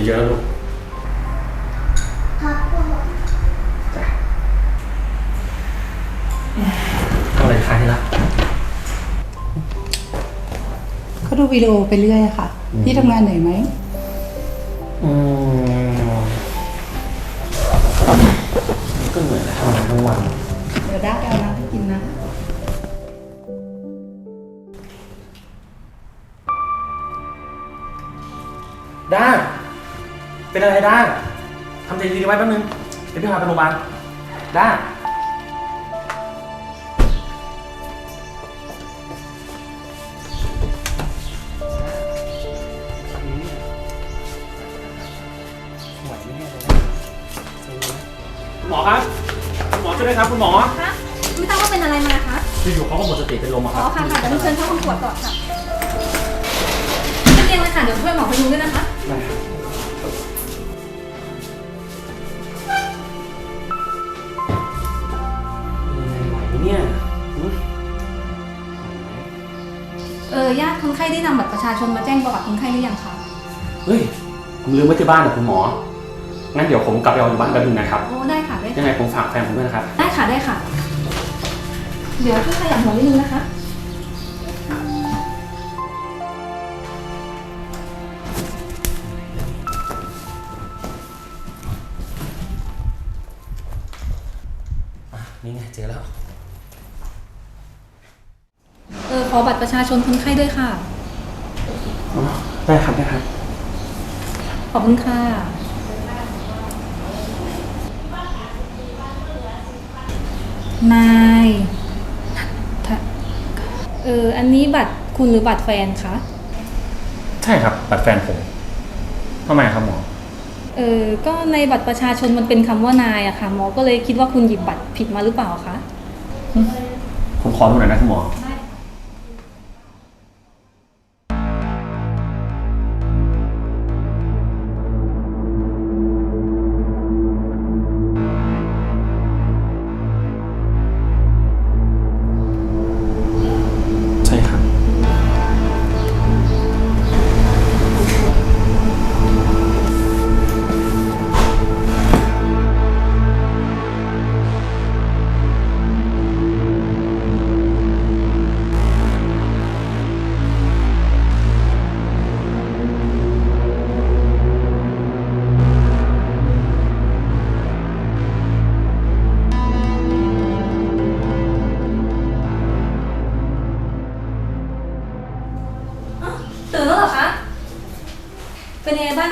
นเยอะๆลูกครับพ่อจ้ะทำอะไรคะที่รักก็ดูวิดีโอไปเรื่อยอะค่ะ พี่ทำงานเหนื่อยไหม อืมก็เหนื่อยแหละทำงานทั้งวัน เดี๋ยวได้ไปเอาน้ำให้กินนะด้า เป็นอะไรด้าทำใจดีๆไว้แป๊บนึง เดี๋ยวพี่พาไปโรงพยาบาลด้าไหวไหมเนี่ยคุณหมอครับ คุณหมอช่วยด้วยครับ คุณหมอ คะไม่ทราบว่าเป็นอะไรมาคะอยู่ๆเขาก็หมดสติเป็นลมอะคอ๋รัอบค่ะค่ะเดี๋ยวต้องเชิญเข้าห้องตรวจก่อนค่ะไม่เตียงเลยค่ะเดี๋ยวช่วยหมอพยุงด้วยนะคะ ได้ครับ เนี่ยหืมเออญาติคนไข้ได้นำบัตรประชาชนมาแจ้งประวัติคนไข้หรือยังคะ เฮ้ยผมลืมไว้ที่บ้านนะคุณหมอ งั้นเดี๋ยวผมกลับไปเอาอยู่บ้านแป๊บนึงนะครับ โอ้ได้ค่ะได้ยังไงผมฝากแฟนผมด้วยนะครับ ได้ค่ะได้ค่ะ เดี๋ยวช่วยขยับหัวนิดนึงนะคะ ออขอบัตรประชาชนคนไข้ด้วยค่ะ อ๋อได้ครับได้ครับ ขอบคุณค่ะ นายทะเออ อันนี้บัตรคุณหรือบัตรแฟนคะ ใช่ครับบัตรแฟนผมทำไมครับหมอ เออ ก็ในบัตรประชาชนมันเป็นคำว่านายอะค่ะ หมอก็เลยคิดว่าคุณหยิบบัตรผิดมาหรือเปล่าคะ ผมขอดูหน่อยนะคุณหมอใ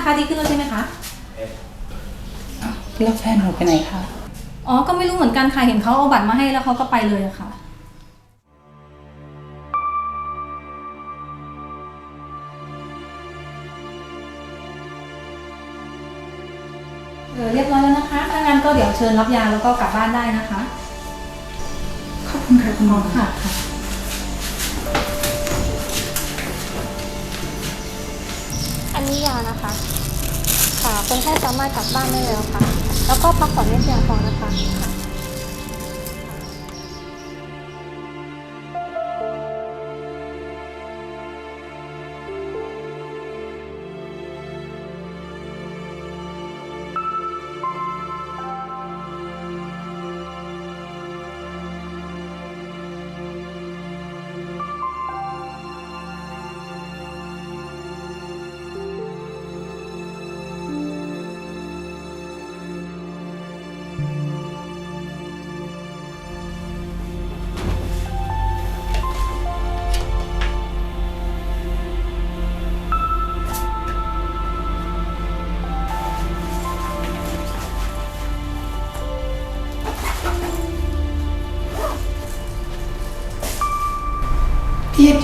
คะดีขึ้นแล้วใช่ไหมคะ แล้วแฟนหนูไปไหนคะ อ๋อ ก็ไม่รู้เหมือนกันค่ะ เห็นเขาเอาบัตรมาให้แล้วเขาก็ไปเลยอะค่ะ เออเรียบร้อยแล้วนะคะถ้างั้นก็เดี๋ยวเชิญรับยาแล้วก็กลับบ้านได้นะคะ ขอบคุณค่ะคุณหมอค่ะค่ะอันนี้ยานะคะ คนไข้สามารถกลับบ้านได้แล้วค่ะ แล้วก็พักผ่อนให้เพียงพอนะคะ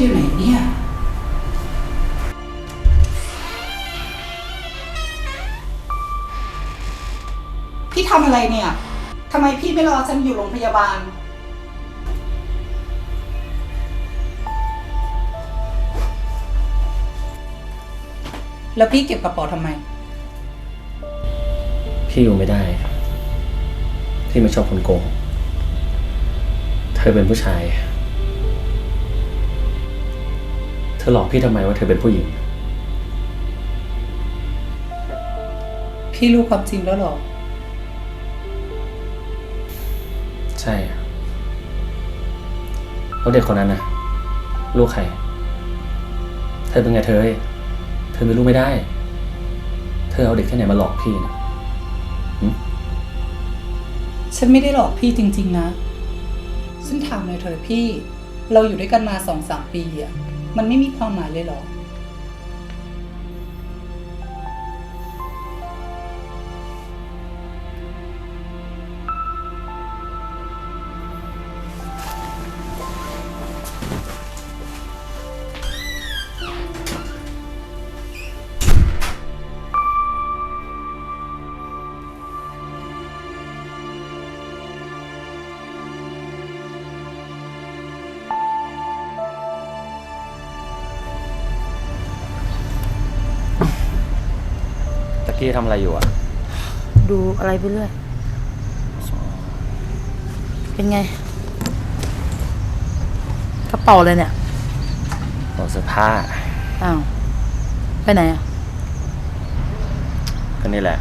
อยู่ไหนเนี่ย พี่ทำอะไรเนี่ยทำไมพี่ไม่รอฉันอยู่โรงพยาบาล แล้วพี่เก็บกระเป๋าทำไม พี่อยู่ไม่ได้ พี่ไม่ชอบคนโกง เธอเป็นผู้ชาย อหลอกพี่ทำไมว่าเธอเป็นผู้หญิง พี่รู้ความจริงแล้วเหรอ ใช่อะแล้วเด็กคนนั้นนะลูกใคร เธอเป็นไงเธอเอ้ยเธอไม่รู้ไม่ได้ เธอเอาเด็กที่ไหนมาหลอกพี่เนี่ยฉันไม่ได้หลอกพี่จริง ๆ นะ ฉันถามหน่อยเถอะพี่ เราอยู่ด้วยกันมาสองสามปีอะ มันไม่มีความหมายเลยเหรอ กี้ทำอะไรอยู่อะ ดูอะไรไปเรื่อย เป็นไง กระเป๋าเลยเนี่ยบอกเสื้อผ้าอ้าวไปไหนอะ ก็นี่แหละ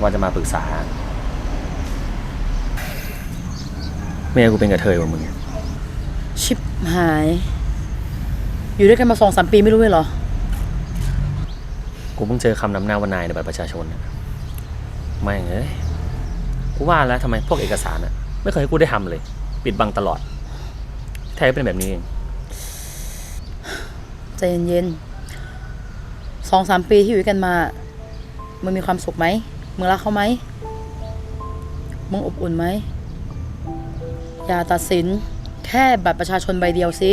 ว่าจะมาปรึกษา เมียกูเป็นกระเทยว่ะมึง ชิบหาย อยู่ด้วยกันมาสองสามปีไม่รู้เลยเหรอ กูเพิ่งเจอคำนำหน้าว่านายในบัตรประชาชนนะไม่เอ้ยกูว่าแล้วทำไมพวกเอกสารอะไม่เคยให้กูได้ทำเลย ปิดบังตลอดแท้เป็นแบบนี้เองใจเย็นๆสองสามปีที่อยู่ด้วยกันมา มึงมีความสุขไหม มึงรักเขาไหม มึงอบอุ่นไหม อย่าตัดสินแค่บัตรประชาชนใบเดียวสิ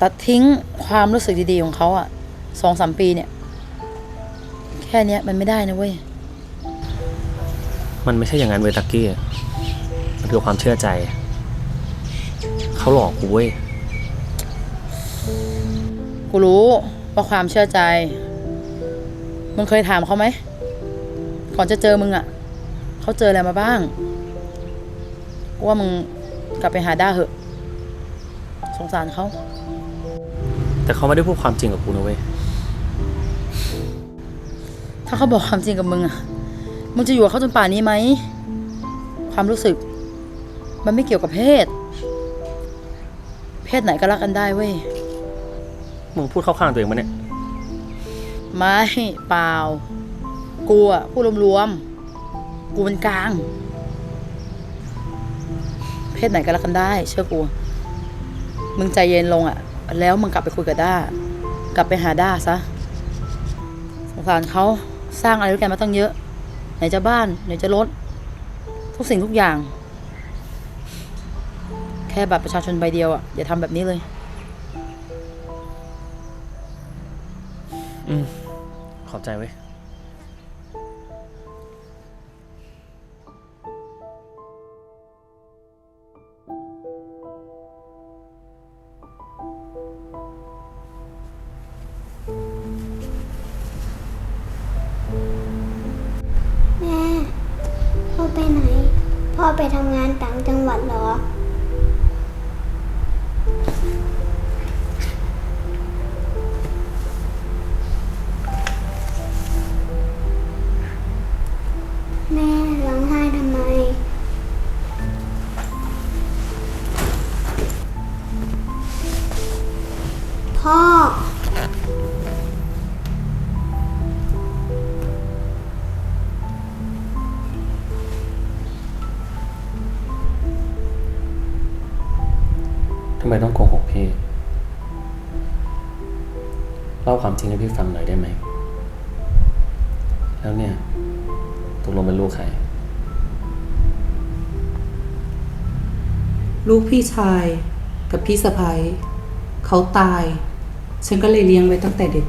ตัดทิ้งความรู้สึกดีๆของเขาอะสองสามปีเนี่ย แค่เนี้ยมันไม่ได้นะเว้ย มันไม่ใช่อย่างนั้นเว้ยตักกี้มันคือความเชื่อใจ เขาหลอกกูเว้ย กูรู้ว่าความเชื่อใจ มึงเคยถามเขาไหม ก่อนจะเจอมึงอะ่ะ เขาเจออะไรมาบ้าง กูว่ามึงกลับไปหาด้าเหอะ สงสารเขา แต่เขาไม่ได้พูดความจริงกับกูนะเว้ย ถ้าเขาบอกความจริงกับมึงอะ่ะมึงจะอยู่กับเขาจนป่านนี้ไหม ความรู้สึก มันไม่เกี่ยวกับเพศ เพศไหนก็รักกันได้เว้ย มึงพูดเข้าข้างตัวเองมาเนี่ย ไม่เปล่า กูอะพูดรวมๆ กูเป็นกลาง เพศไหนก็รักกันได้ เชื่อกู มึงใจเย็นลงอะแล้วมึงกลับไปคุยกับด้ากลับไปหาด้าซะสงสารเขา สร้างอะไรด้วยกันมาตั้งเยอะ ไหนจะบ้านไหนจะรถ ทุกสิ่งทุกอย่าง แค่บัตรประชาชนใบเดียวอะอย่าทำแบบนี้เลย อืมขอบใจเว้ย อไปทำงานต่างจังหวัดเหรอ แม่ร้องไห้ทำไม พ่อ ความจริงให้พี่ฟังหน่อยได้ไหม แล้วเนี่ยตกลงเป็นลูกใคร ลูกพี่ชายกับพี่สะพ้ยเขาตาย ฉันก็เลยเลี้ยงไว้ตั้งแต่เด็ก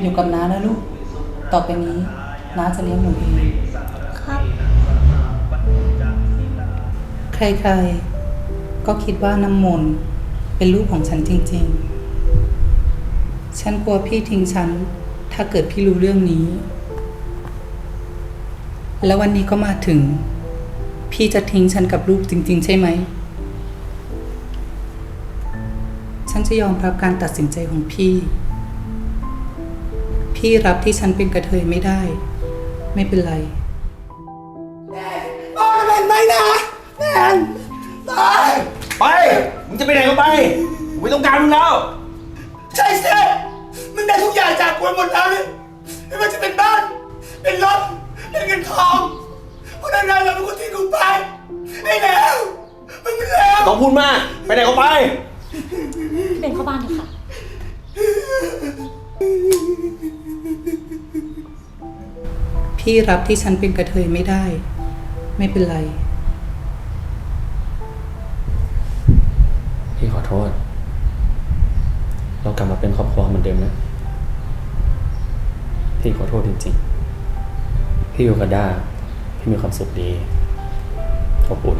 อยู่กับน้านะลูก ต่อไปนี้น้าจะเลี้ยงหนูเองครับ ใครๆ ก็คิดว่าน้ำมนต์เป็นลูกของฉันจริงๆ ฉันกลัวพี่ทิ้งฉันทถ้าเกิดพี่รู้เรื่องนี้ แล้ววันนี้ก็มาถึง พี่จะทิ้งฉันกับลูกจริง ๆ ใช่ไหม ฉันจะยอมรับการตัดสินใจของพี่ พี่รับที่ฉันเป็นกระเทยไม่ได้ ไม่เป็นไรไป มึงจะไปไหนก็ไปกูไม่ต้องการมึงแล้ว ใช่สิมึงได้ทุกอย่างจากกูหมดแล้วเลยไม่ว่าจะเป็นบ้าน เป็นรถ เป็นเงินทองเพราะนั้นเราเป็นคนที่กูไปไอ้แล้วมึงไม่แล้วต้องพูดมาก ไปไหนก็ไป เป็นเข้าบ้านเถอะค่ะ พี่รับที่ฉันเป็นกระเทยไม่ได้ ไม่เป็นไร พี่ขอโทษ เรากลับมาเป็นครอบครัวเหมือนเดิมนะ พี่ขอโทษจริงๆ พี่อยู่กับด้าพี่มีความสุขดีอบอุ่น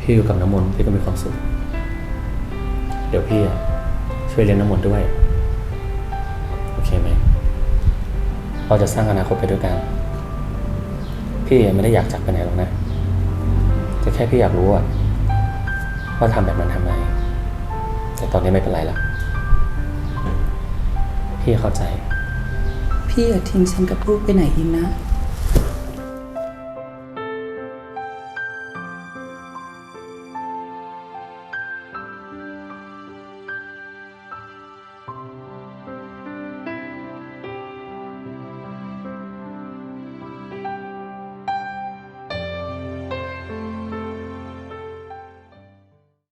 พี่อยู่กับน้ำมนต์พี่ก็มีความสุข เดี๋ยวพี่ช่วยเลี้ยงน้ำมนต์ด้วย เราจะสร้างอนาคตไปด้วยกัน พี่ไม่ได้อยากจากไปไหนหรอกนะ แต่แค่พี่อยากรู้ว่าทำแบบนั้นทำไม แต่ตอนนี้ไม่เป็นไรละพี่เข้าใจ พี่อย่าทิ้งฉันกับลูกไปไหนอีกนะ